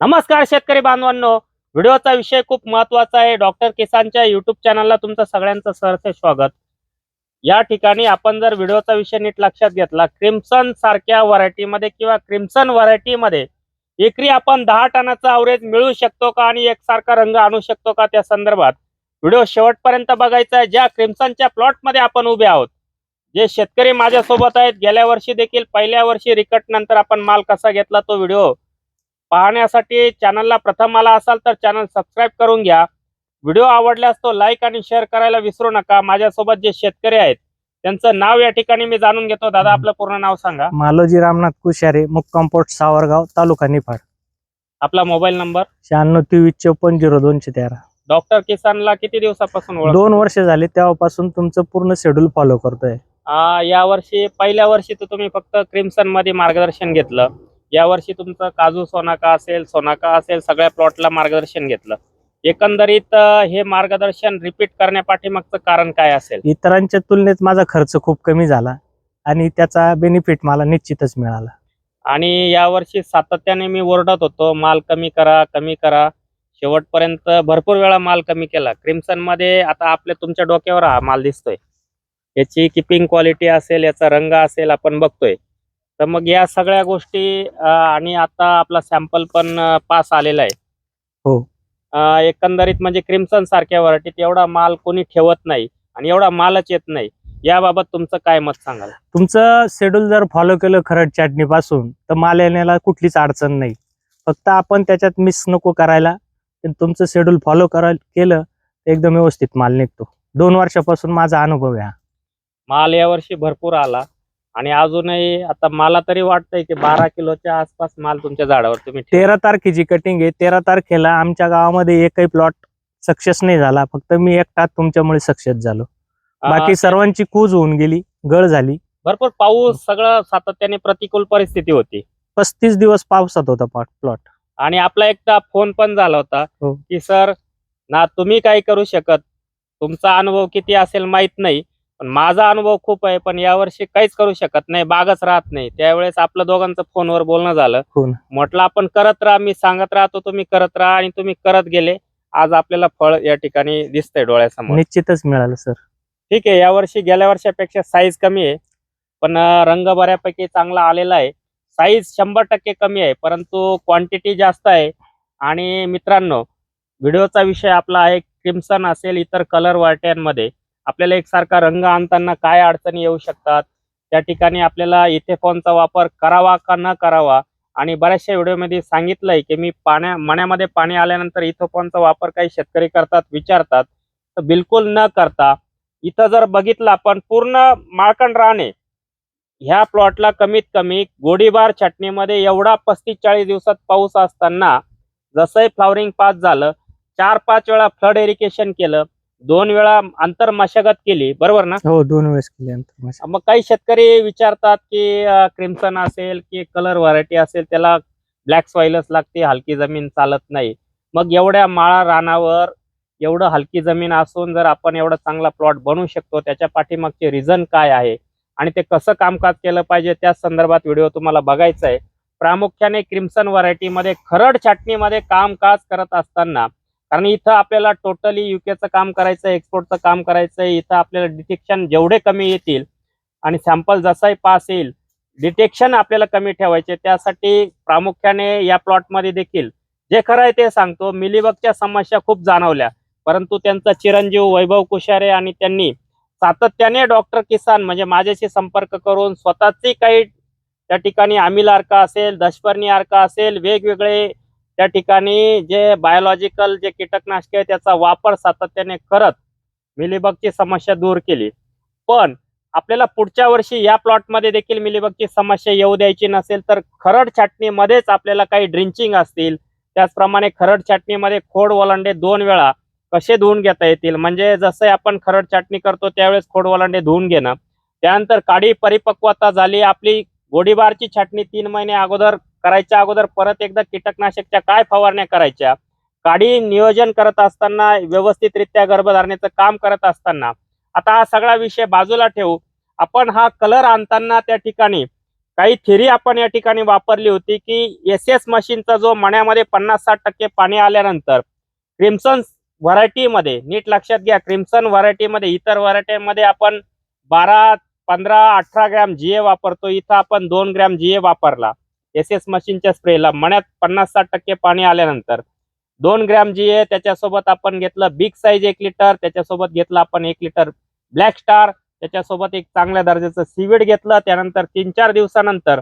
नमस्कार शेतकरी बांधवांनो. व्हिडिओचा विषय खूप महत्त्वाचा आहे. डॉक्टर किसानच्या युट्यूब चॅनलला तुमचं सगळ्यांचं सरसे स्वागत. या ठिकाणी आपण जर व्हिडिओचा विषय नीट लक्षात घेतला क्रिम्सन सारख्या व्हरायटीमध्ये किंवा क्रिम्सन व्हरायटीमध्ये एकरी आपण दहा टनाचा अवरेज मिळू शकतो का आणि एकसारखा रंग आणू शकतो का त्या संदर्भात व्हिडिओ शेवटपर्यंत बघायचा आहे. ज्या क्रिम्सनच्या प्लॉटमध्ये आपण उभे आहोत जे शेतकरी माझ्यासोबत आहेत गेल्या वर्षी देखील पहिल्या वर्षी रिकट नंतर आपण माल कसा घेतला तो व्हिडिओ पाहण्यासाठी चॅनलला प्रथम आला असाल तर चॅनल सबस्क्राईब करून घ्या. व्हिडिओ आवडल्यास तो लाईक आणि शेअर करायला विसरू नका. माझ्यासोबत जे शेतकरी आहेत त्यांचं नाव या ठिकाणी मी जाणून घेतो. दादा आपलं पूर्ण नाव सांगा. मालोजी रामनाथ कुशारे मुक्काम पोस्ट सावरगाव तालुका निफाड. आपला मोबाईल नंबर शहाण्णव तेवीस चौपन्न झिरो दोनशे तेरा. डॉक्टर किसानला किती दिवसापासून ओळख? दोन वर्ष झाले तेव्हापासून तुमचं पूर्ण शेड्यूल फॉलो करतोय. या वर्षी पहिल्या वर्षी तर तुम्ही फक्त क्रिम्सनमध्ये मार्गदर्शन घेतलं. या वर्षी तुमचं काजू सोनाका असेल सोनाका असेल सगळ्या प्लॉटला मार्गदर्शन घेतलं. एकंदरीत हे मार्गदर्शन रिपीट करण्यापाठीमागचं कारण काय असेल? इतरांच्या तुलनेत माझा खर्च खूप कमी झाला आणि त्याचा बेनिफिट मला निश्चितच मिळाला. आणि यावर्षी सातत्याने मी ओरडत होतो माल कमी करा कमी करा. शेवटपर्यंत भरपूर वेळा माल कमी केला. क्रिम्सनमध्ये आता आपल्या तुमच्या डोक्यावर हा माल दिसतोय. याची किपिंग क्वालिटी असेल याचा रंग असेल आपण बघतोय. तर मग या सगळ्या गोष्टी अं, आणि आता आपला सॅम्पल पण पास आलेला आहे. हो. अं, एकंदरीत म्हणजे क्रिम्सन सारख्या व्हरायटीत एवढा माल कोणी ठेवत नाही आणि एवढा मालच येत नाही. याबाबत तुमचं काय मत सांगाल? तुमचं शेड्यूल जर फॉलो केलं खरड चटणीपासून तर माल येण्याला कुठलीच अडचण नाही. फक्त आपण त्याच्यात मिस नको करायला पण तुमचं शेड्यूल फॉलो करायला केलं तर एकदम व्यवस्थित माल निघतो. दोन वर्षापासून माझा अनुभव आहे हा. माल यावर्षी भरपूर आला. आणि अजूनही आता मला तरी वाटतंय की बारा किलोच्या आसपास माल तुमच्या झाडावर तुम्ही. तेरा तारखेची कटिंग आहे. तेरा तारखेला आमच्या गावामध्ये एकही प्लॉट सक्सेस नाही झाला. फक्त मी एकटाच तुमच्यामुळे सक्सेस झालो. अं, बाकी सर्वांची कूज होऊन गेली. गळ झाली. भरपूर पाऊस सगळं सातत्याने प्रतिकूल परिस्थिती होती. पस्तीस दिवस पावसात होता प्लॉट आणि आपला एकदा फोन पण झाला होता हो. की सर ना तुम्ही काही करू शकत. तुमचा अनुभव किती असेल माहीत नाही. पण माझा अनुभव खूप आहे पण यावर्षी काहीच करू शकत नाही बागच राहत नाही. त्यावेळेस आपलं दोघांचं फोनवर बोलणं झालं. हो ना. म्हटलं आपण करत राहा मी सांगत राहतो तुम्ही करत राहा आणि तुम्ही करत गेले. आज आपल्याला फळ या ठिकाणी दिसतंय डोळ्यासमोर. निश्चितच मिळालं सर. ठीक आहे यावर्षी गेल्या वर्षापेक्षा साईज कमी आहे पण अं, रंग बऱ्यापैकी चांगला आलेला आहे. साईज शंभर टक्के कमी आहे परंतु क्वांटिटी जास्त आहे. आणि मित्रांनो व्हिडिओचा विषय आपला आहे क्रिम्सन असेल इतर कलर वाट्यांमध्ये. आपल्याला एकसारखा रंग आणताना काय अडचणी येऊ शकतात? त्या ठिकाणी आपल्याला इथेफॉनचा वापर करावा का न करावा? आणि बऱ्याचशा व्हिडिओमध्ये सांगितलंय की मी पाण्या मण्यामध्ये पाणी आल्यानंतर इथेफॉनचा वापर काही शेतकरी करतात विचारतात. तर बिलकुल न करता इथं जर बघितलं आपण पूर्ण माळकण राहणे ह्या प्लॉटला कमीत कमी गोडीबार छटणीमध्ये एवढा पस्तीस चाळीस दिवसात पाऊस असताना जसंही फ्लॉवरिंग पास झालं चार पाच वेळा फ्लड इरिगेशन केलं दोन वेळा अंतर मशागत केली बरोबर ना? हो दोन वेळेस केले अंतर मग काही शेतकरी विचारतात की क्रिम्सन असेल की कलर व्हरायटी असेल त्याला ब्लॅक सॉइलच लागते हलकी जमीन चालत नाही. मग एवढ्या माळा रानावर एवढं हलकी जमीन असून जर आपण एवढा चांगला प्लॉट बनवू शकतो त्याच्या पाठीमागचे रिझन काय आहे? आणि ते कसं कामकाज केलं पाहिजे? त्या संदर्भात व्हिडिओ तुम्हाला बघायचा आहे. प्रामुख्याने क्रिम्सन व्हरायटीमध्ये खरड छाटणीमध्ये कामकाज करत असताना कारण इथं आपल्याला टोटली युकेचं काम करायचं आहे एक्सपोर्टचं काम करायचं आहे इथं आपल्याला डिटेक्शन जेवढे कमी येतील आणि सॅम्पल जसाही पास येईल डिटेक्शन आपल्याला कमी ठेवायचे. त्यासाठी प्रामुख्याने या प्लॉटमध्ये देखील जे खरं आहे ते सांगतो. मिलीबगच्या समस्या खूप जाणवल्या. परंतु त्यांचा चिरंजीव वैभव कुशारे आणि त्यांनी सातत्याने डॉक्टर किसान म्हणजे माझ्याशी संपर्क करून स्वतःची काही त्या ठिकाणी आमिल अर्का असेल दशपर्णी अर्का असेल वेगवेगळे त्या ठिकाणी जे बायोलॉजिकल जे कीटकनाशके आहे त्याचा वापर सातत्याने करत मिलीबगची समस्या दूर केली. पण आपल्याला पुढच्या वर्षी या प्लॉटमध्ये देखील मिलीबगची समस्या येऊ द्यायची नसेल तर खरड छाटणीमध्येच आपल्याला काही ड्रिंचिंग असतील. त्याचप्रमाणे खरड छाटणीमध्ये खोड वलंडे दोन वेळा कसे धुवून घेता येतील? म्हणजे जसं आपण खरड छाटणी करतो त्यावेळेस खोड ओलांडे धुवून घेणं. त्यानंतर काडी परिपक्वता झाली. आपली गोडीबारची छाटणी तीन महिने अगोदर करायच्या अगोदर परत एकदा कीटकनाशकच्या काय फवारण्या करायच्या? काडी नियोजन करत असताना व्यवस्थितरित्या गर्भधारणेचं काम करत असताना. आता हा सगळा विषय बाजूला ठेवू. आपण हा कलर आणताना त्या ठिकाणी काही थिरी आपण या ठिकाणी वापरली होती की एस एस मशीनचा जो मण्यामध्ये पन्नास साठ टक्के पाणी आल्यानंतर क्रिम्सन व्हरायटीमध्ये नीट लक्षात घ्या क्रिम्सन व्हरायटीमध्ये इतर व्हरायटीमध्ये आपण बारा पंधरा अठरा ग्रॅम जीए वापरतो. इथं आपण दोन ग्रॅम जीए वापरला. एस एस मशीनच्या स्प्रेला मण्यात पन्नास साठ टक्के पाणी आल्यानंतर दोन ग्रॅम जी आहे त्याच्यासोबत आपण घेतलं बिग साईज एक लिटर त्याच्यासोबत घेतलं आपण एक लिटर ब्लॅक स्टार त्याच्यासोबत एक चांगल्या दर्जाचं सीवीड घेतलं त्यानंतर तीन चार दिवसानंतर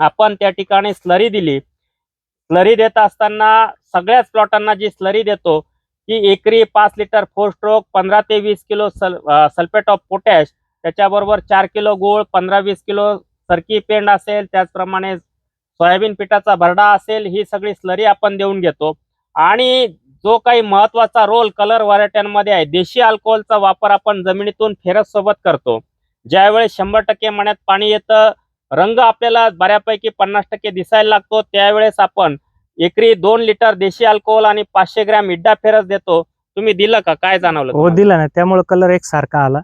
आपण त्या ठिकाणी स्लरी दिली. स्लरी देत असताना सगळ्याच प्लॉटांना जी स्लरी देतो ती एकरी पाच लिटर फोर स्ट्रोक पंधरा ते वीस किलो सल सल्फेट ऑफ पोटॅश त्याच्याबरोबर चार किलो गूळ पंधरा वीस किलो सरकी पेंड असेल त्याचप्रमाणे सोयाबीन पिठाचा भरडा असेल ही सगळी स्लरी आपण देऊन घेतो. आणि जो काही महत्त्वाचा रोल कलर व्हरायट्यांमध्ये आहे देशी अल्कोहोलचा वापर आपण जमिनीतून फेरत सोबत करतो. ज्यावेळेस शंभर टक्के मण्यात पाणी येतं रंग आपल्याला बऱ्यापैकी पन्नास टक्के दिसायला लागतो त्यावेळेस आपण एकरी दोन लिटर देशी अल्कोहोल आणि पाचशे ग्रॅम इड्डा फेरस देतो. तुम्ही दिलं का? काय जाणवलं हो? दिला ना. त्यामुळे कलर एक सारखा आला.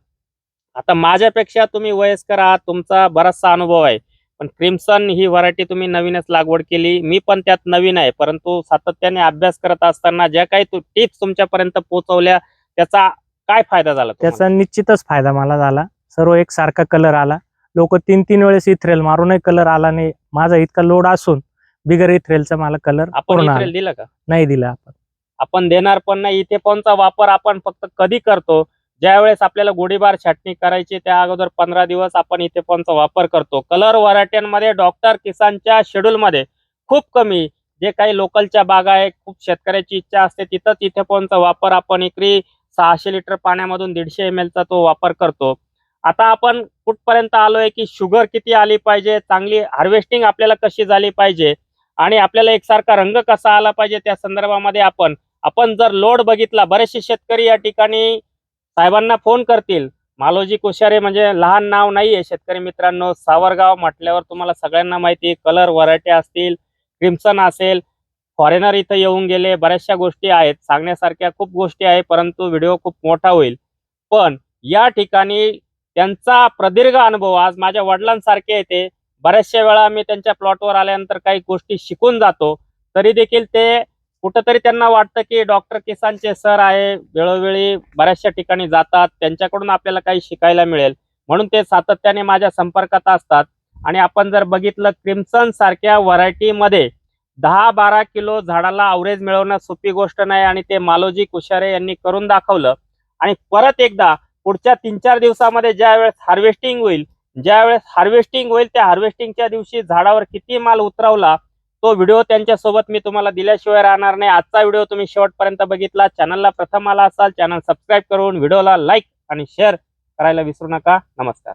आता माझ्यापेक्षा तुम्ही वयस्कर आहात तुमचा बराचसा अनुभव आहे. पण क्रिम्सन ही व्हरायटी तुम्ही नवीनच लागवड केली. मी पण त्यात नवीन आहे परंतु सातत्याने अभ्यास करत असताना ज्या काही टिप्स तुमच्यापर्यंत पोहोचवल्या त्याचा काय फायदा झाला? त्याचा निश्चितच फायदा मला झाला. सर्व एक सारखा कलर आला. लोक तीन तीन वेळेस इथ्रेल मारूनही कलर आला नाही. माझा इतका लोड असून बिगर इथ्रेलचा मला कलर आपण दिलं का? नाही दिला आपण. आपण देणार पण नाही. इथे फोनचा वापर आपण फक्त कधी करतो? ज्यावेळेस आपल्याला गोळीबार छाटणी करायची त्या अगोदर पंधरा दिवस आपण इथे फोनचा वापर करतो. कलर व्हरायट्यांमध्ये डॉक्टर किसानच्या शेड्यूलमध्ये खूप कमी. जे काही लोकलच्या बागा आहे खूप शेतकऱ्याची इच्छा असते तिथंच इथे फोनचा वापर आपण एकरी सहाशे लिटर पाण्यामधून दीडशे एम चा तो वापर करतो. आता आपण कुठपर्यंत आलोय की शुगर किती आली पाहिजे चांगली हार्वेस्टिंग आपल्याला कशी झाली पाहिजे आणि आपल्याला एकसारखा रंग कसा आला पाहिजे त्या संदर्भामध्ये आपण आपण जर लोड बघितला बरेचसे शेतकरी या ठिकाणी साहेबांना फोन करतील. मालोजी कोश्यारे म्हणजे लहान नाव नाहीये शेतकरी मित्रांनो. सावरगाव म्हटल्यावर तुम्हाला सगळ्यांना माहिती कलर व्हरायटी असतील क्रिम्सन असेल फॉरेनर इथं येऊन गेले बऱ्याचशा गोष्टी आहेत. सांगण्यासारख्या खूप गोष्टी आहे परंतु व्हिडिओ खूप मोठा होईल. पण या ठिकाणी त्यांचा प्रदीर्घ अनुभव आज माझ्या वडिलांसारखे येते बऱ्याचशा वेळा मी त्यांच्या प्लॉटवर आल्यानंतर काही गोष्टी शिकून जातो. तरी देखील ते कुठंतरी त्यांना वाटतं की डॉक्टर किसानचे सर आहे वेळोवेळी बऱ्याचशा ठिकाणी जातात त्यांच्याकडून आपल्याला काही शिकायला मिळेल. म्हणून ते सातत्याने माझ्या संपर्कात असतात. आणि आपण जर बघितलं क्रिम्सन सारख्या व्हरायटीमध्ये दहा बारा किलो झाडाला अवरेज मिळवणं सोपी गोष्ट नाही आणि ते मालोजी कुशारे यांनी करून दाखवलं. आणि परत एकदा पुढच्या तीन चार दिवसामध्ये ज्या वेळेस हार्वेस्टिंग होईल ज्या वेळेस हार्वेस्टिंग होईल त्या हार्वेस्टिंगच्या दिवशी झाडावर किती माल उतरवला तो व्हिडिओ त्यांच्यासोबत मी तुम्हाला दिल्याशिवाय राहणार नाही. आजचा व्हिडिओ तुम्ही शेवटपर्यंत बघितला. चॅनलला प्रथम आला असाल चॅनल सबस्क्राईब करून व्हिडिओला लाईक आणि शेअर करायला विसरू नका. नमस्कार.